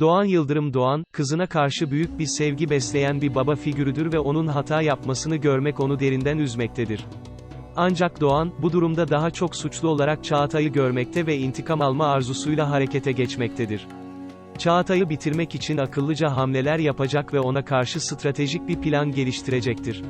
Doğan Yıldırım Doğan, kızına karşı büyük bir sevgi besleyen bir baba figürüdür ve onun hata yapmasını görmek onu derinden üzmektedir. Ancak Doğan, bu durumda daha çok suçlu olarak Çağatay'ı görmekte ve intikam alma arzusuyla harekete geçmektedir. Çağatay'ı bitirmek için akıllıca hamleler yapacak ve ona karşı stratejik bir plan geliştirecektir.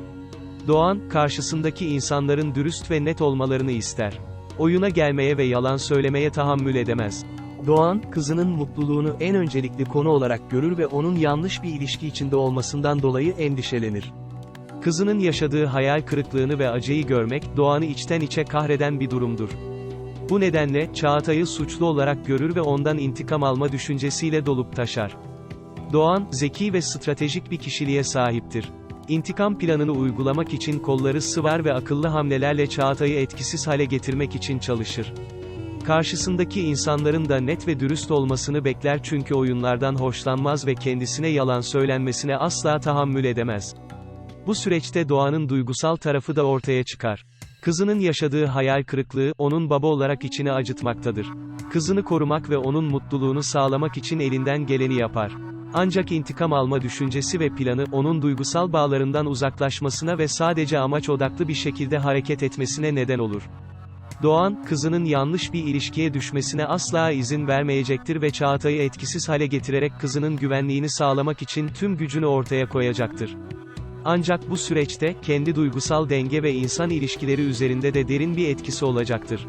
Doğan, karşısındaki insanların dürüst ve net olmalarını ister. Oyuna gelmeye ve yalan söylemeye tahammül edemez. Doğan, kızının mutluluğunu en öncelikli konu olarak görür ve onun yanlış bir ilişki içinde olmasından dolayı endişelenir. Kızının yaşadığı hayal kırıklığını ve acıyı görmek, Doğan'ı içten içe kahreden bir durumdur. Bu nedenle, Çağatay'ı suçlu olarak görür ve ondan intikam alma düşüncesiyle dolup taşar. Doğan, zeki ve stratejik bir kişiliğe sahiptir. İntikam planını uygulamak için kolları sıvar ve akıllı hamlelerle Çağatay'ı etkisiz hale getirmek için çalışır. Karşısındaki insanların da net ve dürüst olmasını bekler çünkü oyunlardan hoşlanmaz ve kendisine yalan söylenmesine asla tahammül edemez. Bu süreçte Doğan'ın duygusal tarafı da ortaya çıkar. Kızının yaşadığı hayal kırıklığı, onun baba olarak içini acıtmaktadır. Kızını korumak ve onun mutluluğunu sağlamak için elinden geleni yapar. Ancak intikam alma düşüncesi ve planı, onun duygusal bağlarından uzaklaşmasına ve sadece amaç odaklı bir şekilde hareket etmesine neden olur. Doğan, kızının yanlış bir ilişkiye düşmesine asla izin vermeyecektir ve Çağatay'ı etkisiz hale getirerek kızının güvenliğini sağlamak için tüm gücünü ortaya koyacaktır. Ancak bu süreçte, kendi duygusal denge ve insan ilişkileri üzerinde de derin bir etkisi olacaktır.